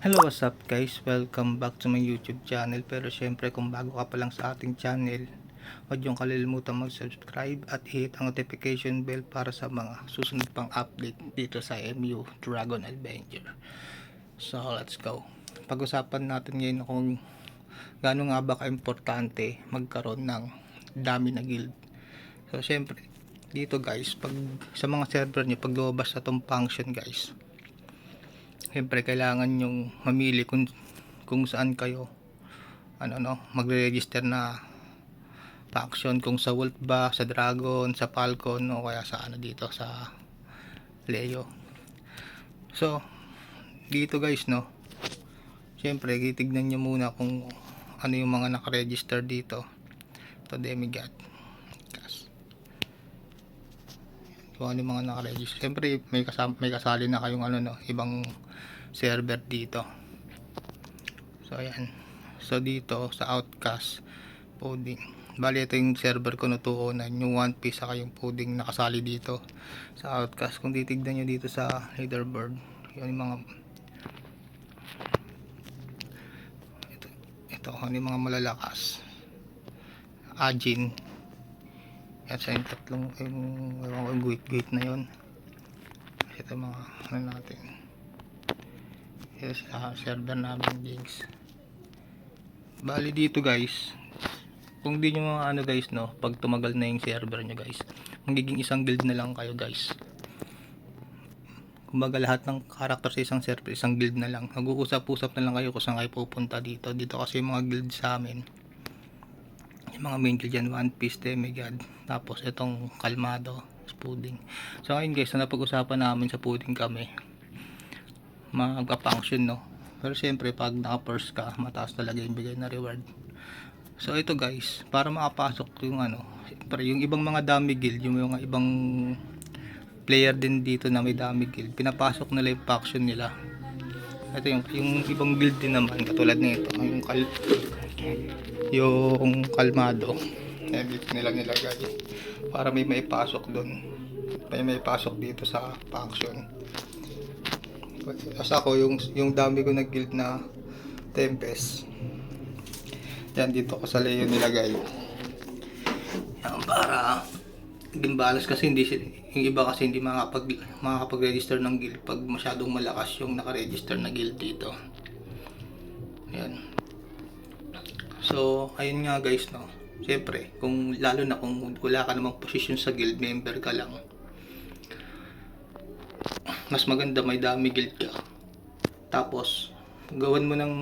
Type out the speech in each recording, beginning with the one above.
Hello, what's up guys? Welcome back to my YouTube channel. Pero syempre kung bago ka pa lang sa ating channel, huwag yung kalilimutan mag-subscribe at hit ang notification bell para sa mga susunod pang update dito sa MU Dragon Adventure. So, let's go. Pag-usapan natin ngayon kung gaano nga ba ka-importante magkaroon ng dami na guild. So, syempre, dito guys, pag sa mga server nyo, pag lumabas sa tong function guys, Siyempre kailangan yung mamili kung kung saan kayo ano no magre-register na faction kung sa Wolf ba, sa Dragon, sa Falcon o kaya sa ano dito sa Leo. So dito guys no. Siyempre titignan niyo muna kung ano yung mga naka-register dito. To Demigod. Kas. Kung ano yung mga naka-register. Siyempre may kasama, may kasali na kayong ano no, ibang server dito. So ayan. So dito sa outcast pudding. Bali ito yung server ko no 209 yung one piece saka yung pudding nakasali dito sa outcast. Kung titignan nyo dito sa leaderboard yun yung mga ito, ito ano yung mga malalakas. Ajin. At sa yung tatlong yung, yung, yung guhit guhit na yun. Ito mga ano natin yes, sa server namin Jinx bali dito guys kung di nyo mga ano guys no pag tumagal na yung server nyo guys magiging isang guild na lang kayo guys. Kumbaga lahat ng karakter sa isang server isang guild na lang. Nag-uusap-usap na lang kayo kung saan kayo pupunta dito. Dito kasi yung mga guild sa amin. Yung mga main guild yan One Piece, Demigod tapos itong Kalmado Pudding so ngayon guys na napag-usapan namin sa Pudding kami magka-function no? Pero syempre pag naka-first ka mataas talaga yung bigay na reward. So ito guys para makapasok yung ano syempre yung ibang mga dummy guild yung mga ibang player din dito na may dummy guild pinapasok nila yung faction nila. Ito yung, yung ibang guild din naman katulad nito yung kal yung kalmado. Dito nila nilagay para may maipasok doon may maipasok dito sa faction Tapos ako, yung, yung dami ko nag guild na Tempest. Yan, dito ko sa Leo nilagay. Yan, para naging balance kasi hindi yung iba kasi hindi makapag makakapag-register ng guild pag masyadong malakas yung naka-register na guild dito. Yan. So, ayun nga guys, no. Siyempre, kung lalo na kung wala ka namang position sa guild, member ka lang mas maganda may dami guild ka. Tapos, gawan mo ng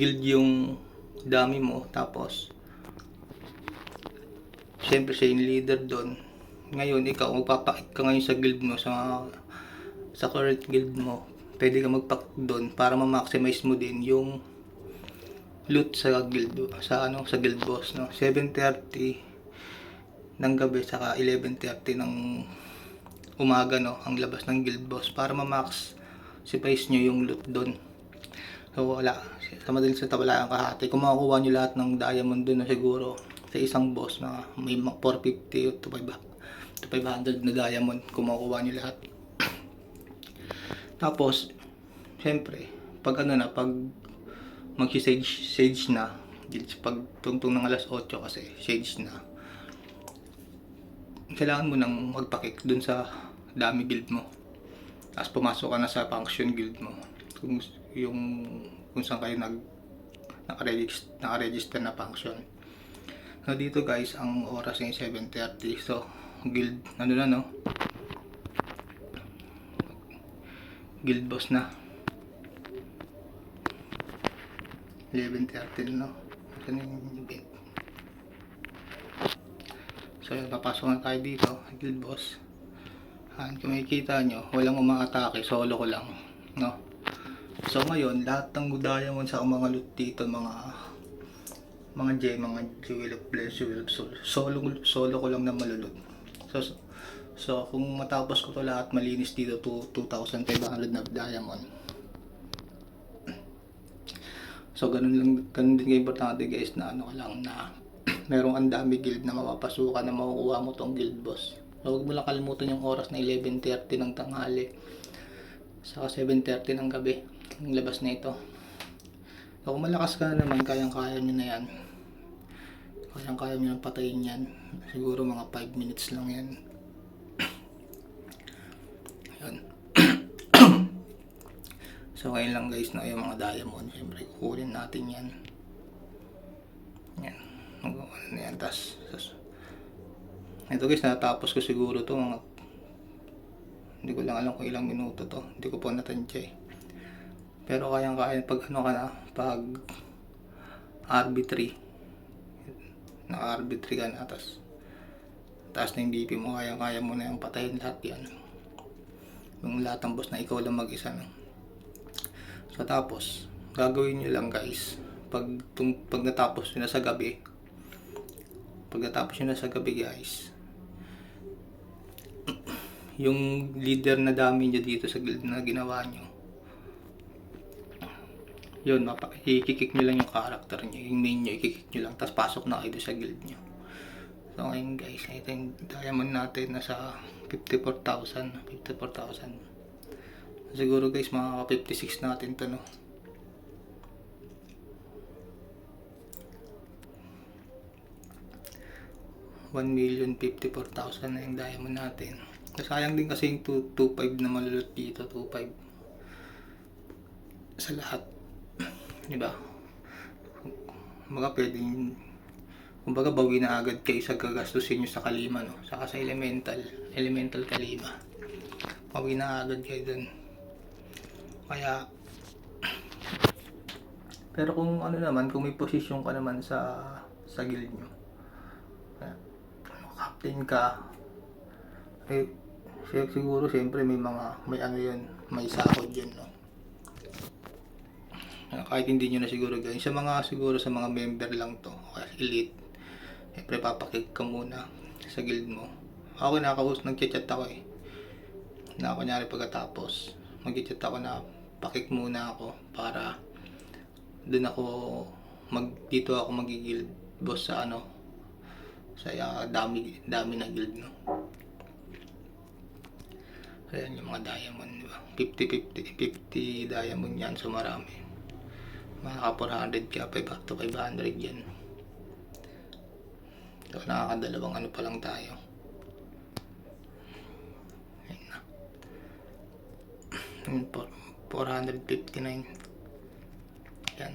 guild yung dami mo. Tapos, syempre siya yung leader doon. Ngayon, ikaw, magpapakit ka ngayon sa guild mo, sa, sa current guild mo. Pwede ka magpak doon para ma-maximize mo din yung loot sa guild sa ano sa guild boss no 7:30 ng gabi saka 11:30 ng umaga no ang labas ng guild boss para ma-max si price nyo yung loot doon. So wala. Sa madaling sa tabala ang kahati. Kung makukuha nyo lahat ng diamond doon na siguro sa isang boss na may mga 450 to 500 to 500 na diamond kung makukuha nyo lahat. Tapos syempre pag ano na pag magsi-sage sage na pag tungtong ng alas 8 kasi sage na kailangan mo nang magpakik dun sa dami guild mo. Tapos pumasok ka na sa function guild mo. Kung yung kung saan kayo nag naka-register, naka-register na function. So dito guys, ang oras ay 7:30. So guild ano na no? Guild boss na. 11:30 na no. Na yung. So, papasok na tayo dito, guild boss. Han, kung makikita nyo, walang umaatake, solo ko lang, no? So, ngayon, lahat ng diamond sa mga loot dito, mga mga gem, mga jewel of bless, jewel of soul, solo, solo ko lang na malulot. So, so, so, kung matapos ko to lahat, malinis dito to 2,500 na diamond. So, ganun lang, ganun din ka-importante guys na ano lang na merong ang dami guild na mapapasukan na makukuha mo tong guild boss. So, huwag mo lang kalimutan yung oras na 11.30 ng tanghali. Saka 7.30 ng gabi. Yung labas na ito. So, kung malakas ka na naman, kayang-kaya nyo na yan. Kayang-kaya nyo nang patayin yan. Siguro mga 5 minutes lang yan. Yan. so, ngayon lang guys na yung mga diamond. Siyempre, kukunin natin. Yan. Mag-ano na yan. Tas, tas, ito guys, natapos ko siguro to mga hindi ko lang alam kung ilang minuto to. Hindi ko po natansya eh. Pero kayang kaya pag ano ka na, pag RB3 naka RB3 ka na tas taas na yung BP mo kaya kaya mo na yung patayin lahat yan yung lahat ng boss na ikaw lang mag-isa no? so tapos gagawin nyo lang guys pag, tung, pag natapos nyo na sa gabi pag natapos nyo na sa gabi guys yung leader na dami nyo dito sa guild na ginawa nyo yun, ikikik nyo lang yung character nyo, yung main nyo, ikikik nyo lang, tapos pasok na kayo sa guild nyo. So ngayon guys, ito yung diamond natin, nasa 54,000, 54,000. Siguro guys, makaka 56 natin to no. One million fifty four thousand na yung diamond natin. Sayang din kasi yung 2.5 na malulot dito, 2.5 sa lahat. Di ba? Kumbaga pwedeng kumbaga bawi na agad kayo sa gagastusin nyo sa kalima no saka sa elemental elemental kalima bawi na agad kayo dun kaya pero kung ano naman kung may posisyon ka naman sa sa guild nyo captain ka eh sig- siguro siyempre may mga may ano yun may sahod yun no Ah, kahit hindi nyo na siguro gawin. Sa mga siguro sa mga member lang to, o kaya elite, siyempre papakig ka muna sa guild mo. Ako nakakaus, nag-chat ako eh. Na kunyari pagkatapos, mag-chat ako na pakik muna ako para doon ako mag dito ako magigil boss sa ano sa uh, dami dami na guild no. Ayan yung mga diamond, di ba? 50, 50, 50 diamond yan, so marami mga 400 ka, 5 to 500 yan. So, nakakadalawang ano pa lang tayo. Ayun na. Ayun, por- 459. Yan,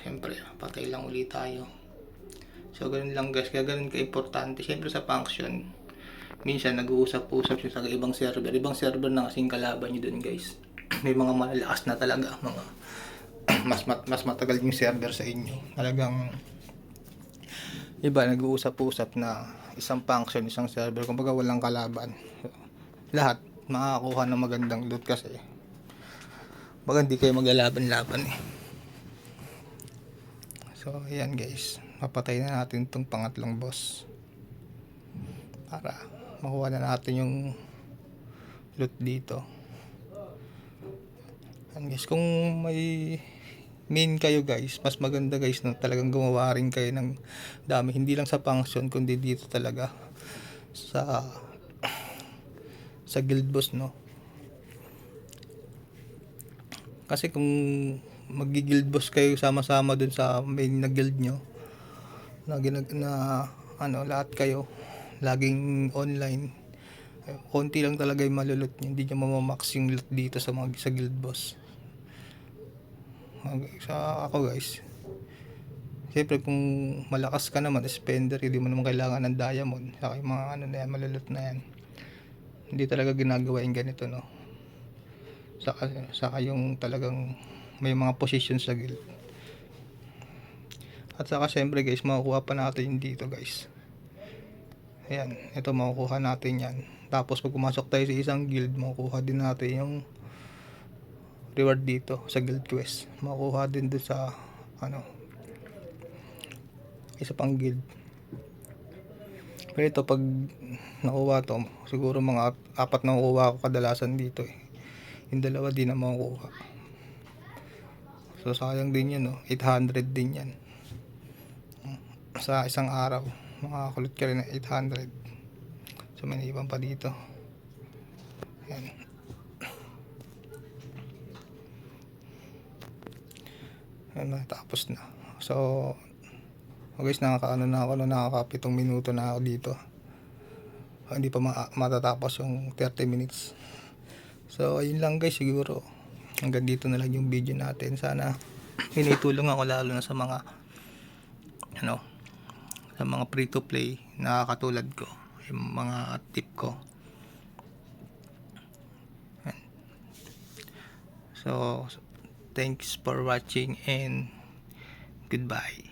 siyempre, patay lang ulit tayo. So, ganun lang guys, kaya ganun ka-importante. Siyempre sa function, minsan nag-uusap-usap siya sa ibang server. Ibang server na kasing kalaban nyo dun guys. May mga malalakas na talaga, mga mas mat, mas matagal yung server sa inyo. Talagang iba nag-uusap-usap na isang function, isang server, kumbaga walang kalaban. Lahat makakakuha ng magandang loot kasi baga hindi kayo maglalaban-laban eh. So, ayan guys. Mapatay na natin tong pangatlong boss. Para makuha na natin yung loot dito. Ayan guys, kung may main kayo guys, mas maganda guys na talagang gumawa rin kayo ng dami. Hindi lang sa function, kundi dito talaga sa sa guild boss, no? Kasi kung magi-guild boss kayo sama-sama dun sa main na guild nyo, na, ginag- na ano, lahat kayo, laging online, eh, konti lang talaga yung malulot nyo. Hindi nyo mamamax yung loot dito sa, mga, sa guild boss. Sa ako guys. Siyempre kung malakas ka naman spender hindi mo naman kailangan ng diamond. Saka yung mga ano na yan malulot na yan. Hindi talaga ginagawa yung ganito no? Saka, saka yung talagang may mga positions sa guild at saka siyempre guys makukuha pa natin dito guys. Ayan ito makukuha natin yan. Tapos pag pumasok tayo sa isang guild makukuha din natin yung reward dito sa guild quest. Makuha din doon sa ano isa pang guild. Pero ito pag nakuha to siguro mga apat na makukuha ko kadalasan dito eh. Yung dalawa di na makukuha. So sayang din yan no 800 din yan sa isang araw makakulot ka rin ng 800 so may naiwan pa dito yan Ayun, natapos na. So, oh guys, nakakaano na ako, no, nakakapitong minuto na ako dito. Ah, Hindi pa ma- matatapos yung 30 minutes. So, ayun lang guys, siguro. Hanggang dito na lang yung video natin. Sana hinitulong ako lalo na sa mga ano, sa mga free to play na katulad ko. Yung mga tip ko. So, thanks for watching and goodbye.